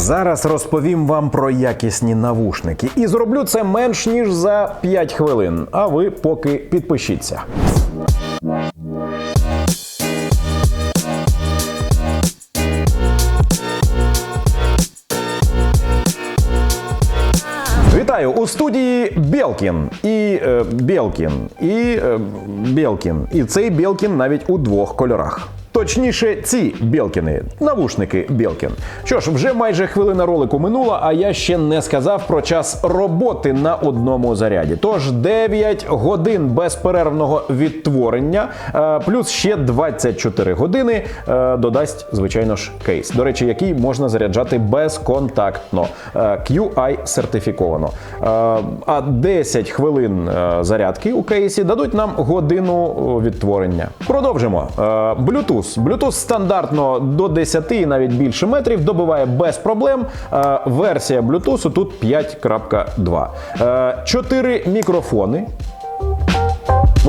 Зараз розповім вам про якісні навушники і зроблю це менш ніж за 5 хвилин. А ви поки підпишіться. Вітаю у студії Белкін і е, Белкін і е, Белкін. І цей Белкін навіть у двох кольорах. Точніше, ці Белкіни, навушники Белкін. Що ж, вже майже хвилина ролику минула, а я ще не сказав про час роботи на одному заряді. Тож 9 годин безперервного відтворення, е, плюс ще 24 години е, додасть, звичайно ж, кейс. До речі, який можна заряджати безконтактно. Е, QI сертифіковано. А 10 хвилин зарядки у кейсі дадуть нам годину відтворення. Продовжимо. Е, Bluetooth. Bluetooth стандартно до 10 і навіть більше метрів добиває без проблем. Е, Версія Bluetooth тут 5.2. Е, Чотири мікрофони.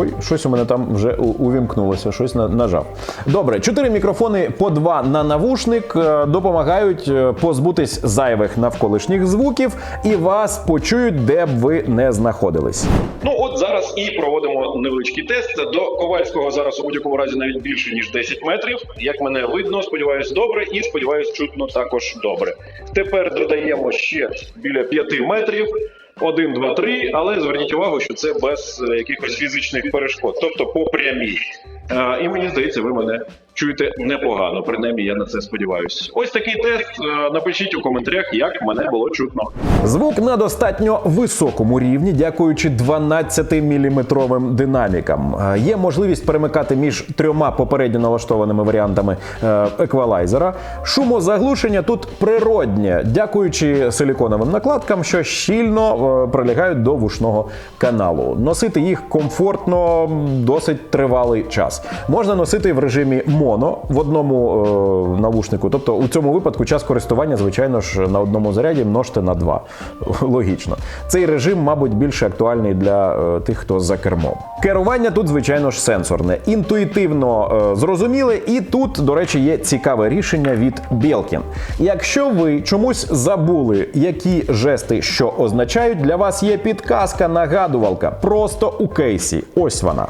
Ой, щось у мене там вже увімкнулося, щось на- нажав. Добре, чотири мікрофони по два на навушник е, допомагають е, позбутись зайвих навколишніх звуків і вас почують, де б ви не знаходились. Ну от зараз і проводимо невеличкий тест. До Ковальського зараз у будь-якому разі навіть більше ніж 10 метрів. Як мене видно, сподіваюсь, добре, і сподіваюсь, чутно також добре. Тепер додаємо ще біля 5 метрів. Один, два, три, але зверніть увагу, що це без е, якихось фізичних перешкод, тобто по прямій. Е, і мені здається, ви мене чуєте непогано. Принаймні, я на це сподіваюся. Ось такий тест. Е, Напишіть у коментарях, як мене було чутно. Звук на достатньо високому рівні, дякуючи 12-мм динамікам. Е, Є можливість перемикати між трьома попередньо налаштованими варіантами еквалайзера. Шумозаглушення тут природнє, дякуючи силіконовим накладкам, що щільно прилягають до вушного каналу. Носити їх комфортно досить тривалий час. Можна носити в режимі моно в одному е, навушнику. Тобто у цьому випадку час користування, звичайно ж, на одному заряді множте на два. Логічно. Цей режим, мабуть, більше актуальний для е, тих, хто за кермом. Керування тут, звичайно ж, сенсорне, інтуїтивно е, зрозуміле, і тут, до речі, є цікаве рішення від Belkin. Якщо ви чомусь забули, які жести що означають, для вас є підказка, нагадувалка просто у кейсі. Ось вона.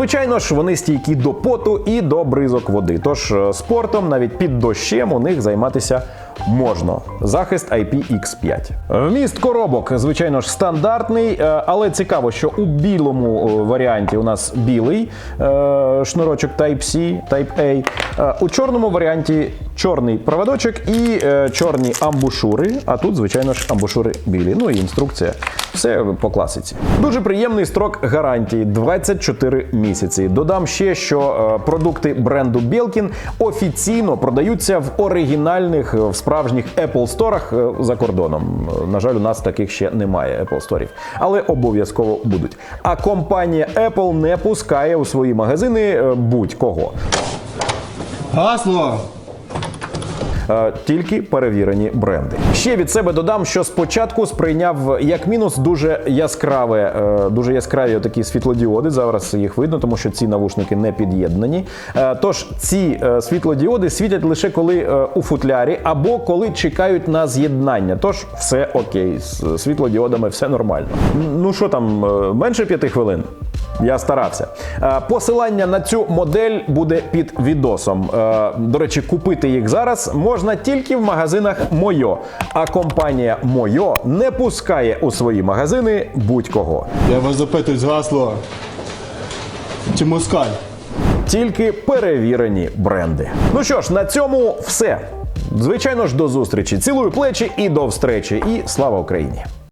Звичайно ж, вони стійкі до поту і до бризок води. Тож е, спортом навіть під дощем у них займатися можна. Захист IPX5. Вміст коробок, звичайно ж, стандартний, е, але цікаво, що у білому е, варіанті у нас білий шнурочок Type-C, Type-A. Е, У чорному варіанті чорний проводочок і е, чорні амбушури. А тут, звичайно ж, амбушури білі. Ну і інструкція. Все по класиці. Дуже приємний строк гарантії 24 місяці. Додам ще, що е, продукти бренду Belkin офіційно продаються в оригінальних, в справжніх Apple е, за кордоном. На жаль, у нас таких ще немає Apple сторів, але обов'язково будуть. А компанія Apple не пускає у свої магазини будь-кого. Гасло! Тільки перевірені бренди. Ще від себе додам, що спочатку сприйняв як мінус дуже яскраве, е, дуже яскраві такі світлодіоди. Зараз їх видно, тому що ці навушники не під'єднані. Е, Тож ці е, світлодіоди світять лише коли у футлярі або коли чекають на з'єднання. Тож все окей, з світлодіодами все нормально. Ну що там, менше п'яти хвилин? Я старався. Е, Посилання на цю модель буде під відосом. Е, До речі, купити їх зараз можна тільки в магазинах Мойо. А компанія Мойо не пускає у свої магазини будь-кого. Я вас запитую з гасло. Чи москаль? Тільки перевірені бренди. Ну що ж, на цьому все. Звичайно ж, до зустрічі. Цілую плечі і до встречі. І слава Україні!